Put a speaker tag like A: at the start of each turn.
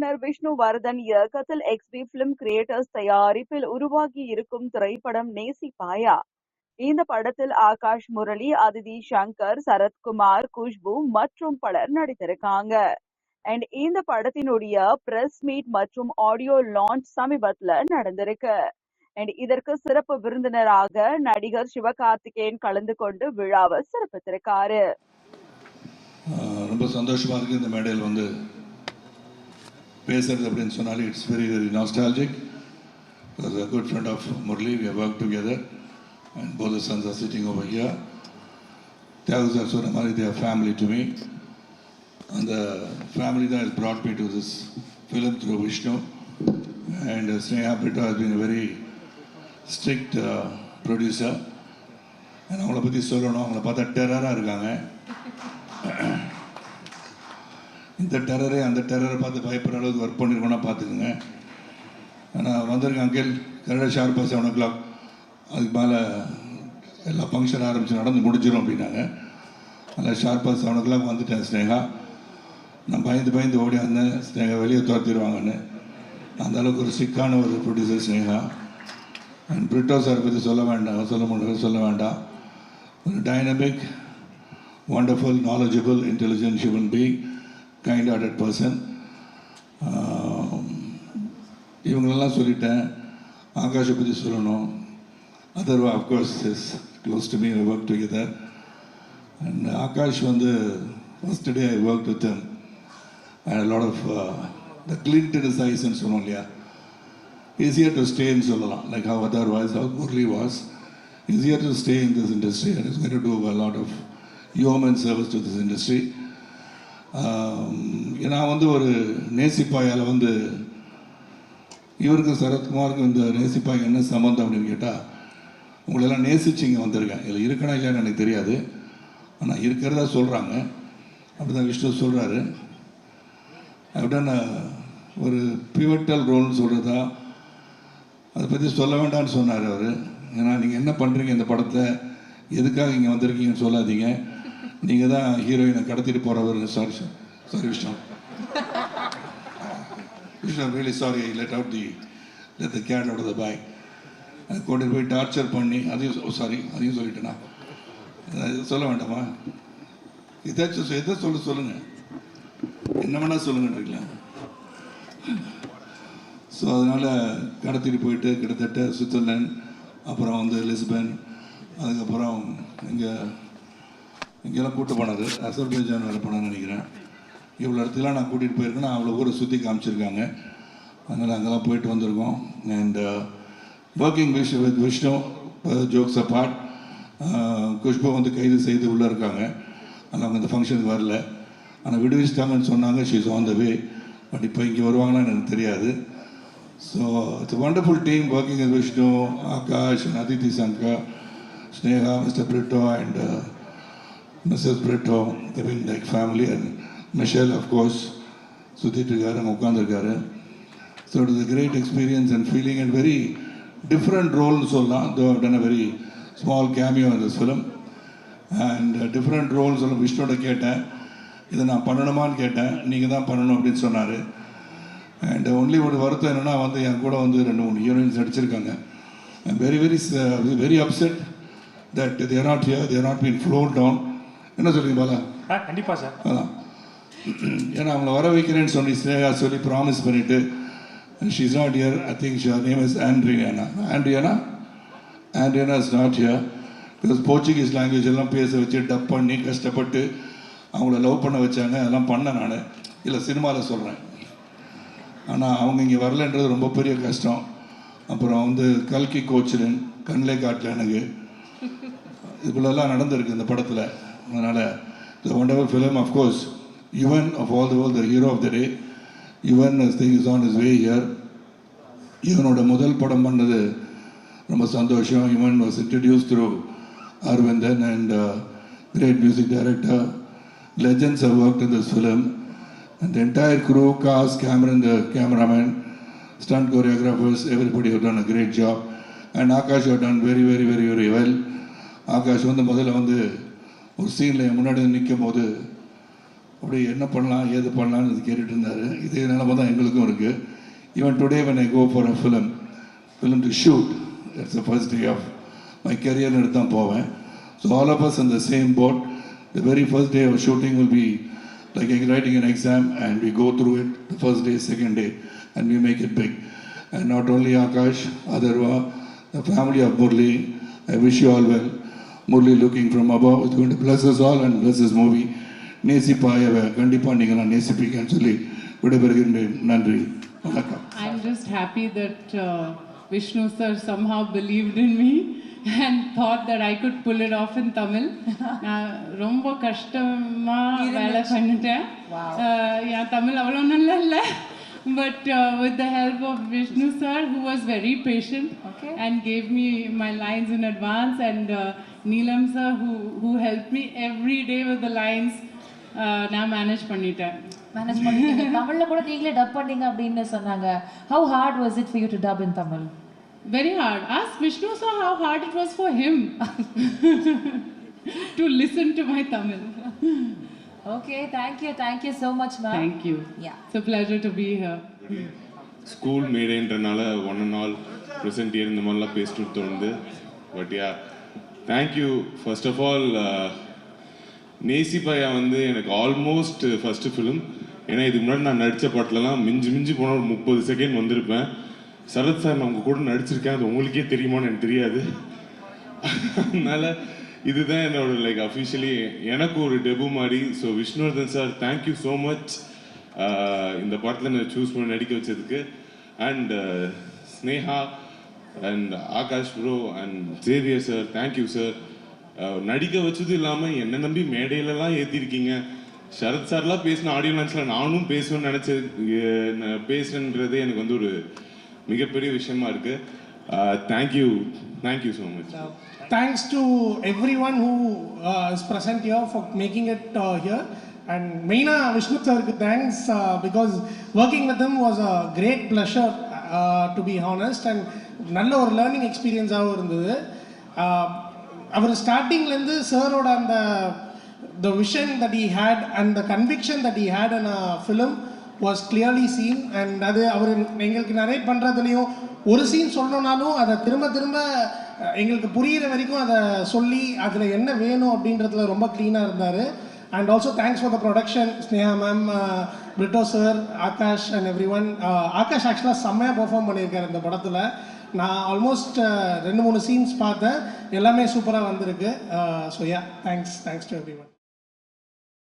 A: இயக்குனர் விஷ்ணு இயக்கத்தில் XP film creators தயாரிப்பில் உருவாகி இருக்கும் திரைப்படம் நேசிப்பாயா? இந்த படத்தில் ஆகாஷ் முரளி அதிதி சங்கர் சரத்குமார் குஷ்பு மற்றும் பலர் நடித்திருக்காங்க. அண்ட் இந்த படத்தினுடைய பிரஸ் மீட் மற்றும் ஆடியோ லான்ச் சமீபத்துல நடந்திருக்கு. அண்ட் இதற்கு சிறப்பு விருந்தினராக நடிகர் சிவகார்த்திகேயன் கலந்து கொண்டு விழாவை சிறப்பித்திருக்காரு.
B: ரொம்ப சந்தோஷமா இருக்கு. இந்த மேடையில் வந்து பேசுறது அப்படின்னு சொன்னாலே it's very very nostalgic a good friend of Murali we have worked together and both the sons are sitting over here Thiagu sir சொன்ன மாதிரி they are family to me அந்த ஃபேமிலி தான் has brought me to this film through Vishnu and uh, Sneha Brito has been a very strict uh, producer and அவங்கள பற்றி சொல்லணும் அவங்கள பார்த்தா டெரராக இருக்காங்க இந்த டெரரே அந்த டெரரை பார்த்து பயப்படுற அளவுக்கு ஒர்க் பண்ணியிருக்கோன்னா பார்த்துக்குங்க. ஆனால் வந்திருக்கேன் அங்கிள் கரெக்டாக ஷார்ப்பாக செவன் ஓ கிளாக் அதுக்கு மேலே எல்லா ஃபங்க்ஷன் ஆரம்பித்து நடந்து முடிஞ்சிடும் அப்படின்னாங்க. அதில் ஷார்ப்பாக செவன் ஓ கிளாக் வந்துட்டேன் ஸ்னேகா நான் பயந்து பயந்து ஓடி வந்தேன். ஸ்னேகா வெளியே துரத்திடுவாங்கன்னு. அந்த அளவுக்கு ஒரு சிக்கான ஒரு producer Sneha and Britto sir பற்றி சொல்ல வேண்டாம். சொல்ல முடியும் சொல்ல வேண்டாம். ஒரு dynamic wonderful knowledgeable intelligent human being, kind hearted person இவங்களெல்லாம் சொல்லிட்டேன் ஆகாஷை பற்றி சொல்லணும் Atharva of course is close to me work together and Akash வந்து first day I work with and lot of the Clinton is ஐஸ்ன்னு சொன்னோம் இல்லையா easier to ஸ்டேன்னு சொல்லலாம் like how other voice how Murali was easier to stay in this industry and is to do a lot of human service to this industry நான் வந்து ஒரு நேசிப்பாயால் வந்து இவருக்கும் சரத்குமாருக்கும் இந்த நேசிப்பாய் என்ன சம்மந்தம் அப்படின்னு கேட்டால் உங்களெல்லாம் நேசிச்சு இங்கே வந்திருக்கேன். இதில் இருக்கணும் இல்லையான்னு எனக்கு தெரியாது. ஆனால் இருக்கிறதா சொல்கிறாங்க அப்படி தான் விஷ்ணு சொல்கிறாரு அப்படின்னா ஒரு பிவட்டல் ரோல்னு சொல்கிறதா அதை பற்றி சொல்ல வேண்டாம்னு சொன்னார் அவர். ஏன்னா நீங்கள் என்ன பண்ணுறீங்க இந்த படத்தை எதுக்காக இங்கே வந்திருக்கீங்கன்னு சொல்லாதீங்க. நீங்கள் தான் ஹீரோயினை கடத்திட்டு போகிறவர் sorry sorry Vishnu Vishnu really sorry let out the let the cat out the boy கொண்டு போய் டார்ச்சர் பண்ணி அதையும் சாரி அதையும் சொல்லிட்டேனா? சொல்ல வேண்டாமா? ஏதாச்சும் எதை சொல்ல சொல்லுங்கள் என்ன வேணால் சொல்லுங்கன்றீங்களா? ஸோ அதனால் கடத்திட்டு போயிட்டு கிட்டத்தட்ட சுவிட்சர்லேண்ட் அப்புறம் வந்து லிஸ்பன் அதுக்கப்புறம் இங்கே இங்கெல்லாம் கூட்டு போனது. அசர்பைஜான் வேலை போனான்னு நினைக்கிறேன். இவ்வளோ இடத்துலாம் நான் கூட்டிகிட்டு போயிருக்கேன். அவ்வளோ ஊரை சுற்றி காமிச்சிருக்காங்க. அதனால் அங்கெல்லாம் போயிட்டு வந்திருக்கோம். And working wish with Vishnu jokes apart Khushbu வந்து கைது செய்து உள்ளே இருக்காங்க. ஆனால் அவங்க இந்த ஃபங்க்ஷனுக்கு வரல. ஆனால் விடுவிச்சிட்டாங்கன்னு சொன்னாங்க. She's on the way but இப்போ இங்கே வருவாங்களான்னு எனக்கு தெரியாது. So it's wonderful team working with Vishnu Akash Aditi Shankar Sneha mister Britto and missus Britto Kavin like family and Michelle of course சுற்றிட்டு இருக்காரு அங்கே உட்காந்துருக்காரு so it is great experience and feeling and very different ரோல்னு சொல்லலாம் though done a very small cameo இந்த film and different role சொல்ல விஷ்ணுவோட கேட்டேன். இதை நான் பண்ணணுமான்னு கேட்டேன். நீங்கள் தான் பண்ணணும் அப்படின்னு சொன்னார். அண்ட் ஒன்லி ஒரு வருத்தம் என்னென்னா வந்து என் கூட வந்து ரெண்டு மூணு ஹீரோயின்ஸ் நடிச்சிருக்காங்க. Very very very upset that there not here there not been floor down என்ன சொல்றீங்க பாலா?
C: கண்டிப்பா சார்.
B: அதான். ஏன்னா அவங்கள வர வைக்கிறேன்னு சொல்லி ஸ்னேகா சொல்லி ப்ராமிஸ் பண்ணிட்டு she is not here I think her name is Andriana Andriana Andriana is not here because Portuguese language எல்லாம் பேச வச்சு டப் பண்ணி கஷ்டப்பட்டு அவங்கள லவ் பண்ண வச்சாங்க. அதெல்லாம் பண்ணேன் நான். இல்லை சினிமாவில் சொல்கிறேன் ஆனால் அவங்க இங்கே வரலன்றது ரொம்ப பெரிய கஷ்டம். அப்புறம் வந்து கல்கி கோச்சிலன் கண்ணிலே காட்டல எனக்கு. இதுக்குள்ளெல்லாம் நடந்திருக்கு இந்த படத்தில். அதனால் the wonderful film of course Yuvan of all the world the hero of the day Yuvan thing is on is way here இவனோட முதல் படம் பண்ணது ரொம்ப சந்தோஷம் Yuvan was introduce through Aravindan and great music director legends have work in this film and entire crew cast camera the cameraman stunt choreographers everybody have done a great job. And Akash have done very very very, very well. Akash வந்து முதல்ல வந்து ஒரு சீனில் முன்னாடி நிற்கும் போது அப்படி என்ன பண்ணலாம் ஏது பண்ணலாம்னு இது கேட்டுட்டு இருந்தார் இதே நிலமை தான் எங்களுக்கும் இருக்குது even today when I go for a film film to shoot it's a first day of my கரியர்னு எடுத்து தான் போவேன் ஸோ ஆல் ஆஃப் அஸ் அந்த same boat the very first day of shooting will be like I writing an exam and we go through it the first day second day and we make it big and not only Akash Atharva the family of Murali I wish you all well looking from above is going to bless us all and bless this movie. நேசிப்பாயவை கண்டிப்பாக நீங்கள் நான் நேசிப்பீங்கன்னு சொல்லி விடைபெறுகின்றேன் நன்றி வணக்கம்
C: I'm just happy that uh, Vishnu sir somehow believed in me and thought that I could pull it off in Tamil. நான் ரொம்ப கஷ்டமா வேலை பண்ணிட்டேன் Uh, என் தமிழ் அவ்வளோ நல்லா இல்லை But with the help of Vishnu sir who was very patient
D: Okay.
C: and gave me my lines in advance and uh, Neelam sir who, who helped me every day with the lines uh, நான் manage பண்ணிட்டேன்
D: manage பண்ணிட்டீங்க தமிழ்ல கூட நீங்களே dub பண்ணீங்க அப்படின்னு சொன்னாங்க how hard was it for you to dub in Tamil
C: Very hard. Ask Vishnu sir how hard it was for him to listen to my Tamil.
D: Okay thank you thank you so much ma'am
C: Thank you.
D: Yeah.
C: It's a pleasure to be here.
E: School மேடைன்றனால one and all present year இந்த மாதிரிலாம் பேசிட்டு தோணுது. But yeah thank you first of all Nesippaya வந்து எனக்கு almost first film ஏன்னா இதுக்கு முன்னாடி நான் நடித்த படத்துலலாம் மிஞ்சி மிஞ்சி போனால் ஒரு முப்பது செகண்ட் வந்திருப்பேன். சரத் சார் நான் உங்க கூட நடிச்சிருக்கேன். அது உங்களுக்கே தெரியுமான்னு எனக்கு தெரியாது. அதனால இதுதான் என்னோட லைக் அஃபிஷியலி எனக்கு ஒரு டெபு மாதிரி. So Vishnuvardhan sir thank you so much இந்த படத்தில் நான் சூஸ் பண்ணி நடிக்க வச்சதுக்கு. And Sneha and Akash bro and Xavier sir thank you sir நடிக்க வச்சது இல்லாமல் என்னை நம்பி மேடையிலலாம் ஏற்றிருக்கீங்க சரத் சார்லாம் பேசின ஆடியோ லான்ச்சில் நானும் பேசுவேன்னு நினச்சது பேசுறேன்றதே எனக்கு வந்து ஒரு மிகப்பெரிய விஷயமா இருக்குது thank you thank you so much
F: thanks to everyone who uh, is present here for making it uh, here. And Meena Vishnu sir, thanks uh, because working with him was a great pleasure, uh, to be honest. And நல்ல ஒரு learning எக்ஸ்பீரியன்ஸாகவும் இருந்தது Uh, அவர் ஸ்டார்டிங்லேருந்து சாரோட அந்த the vision that he had and the conviction that he had in a film was clearly seen and அது அவர் எங்களுக்கு narrate பண்ணுறதுலையும் ஒரு சீன் சொல்லணும்னாலும் அதை திரும்ப திரும்ப எங்களுக்கு புரியிற வரைக்கும் அதை சொல்லி அதில் என்ன வேணும் அப்படின்றதுல ரொம்ப க்ளீனாக இருந்தார். And also thanks for the production Sneha ma'am Britto sir Akash and everyone Akash ஆக்சுவலாக செம்மையாக பெர்ஃபார்ம் பண்ணியிருக்காரு இந்த படத்தில். நான் ஆல்மோஸ்ட் uh, ரெண்டு மூணு சீன்ஸ் பார்த்தேன். எல்லாமே சூப்பராக வந்திருக்கு. So yeah thanks thanks to everyone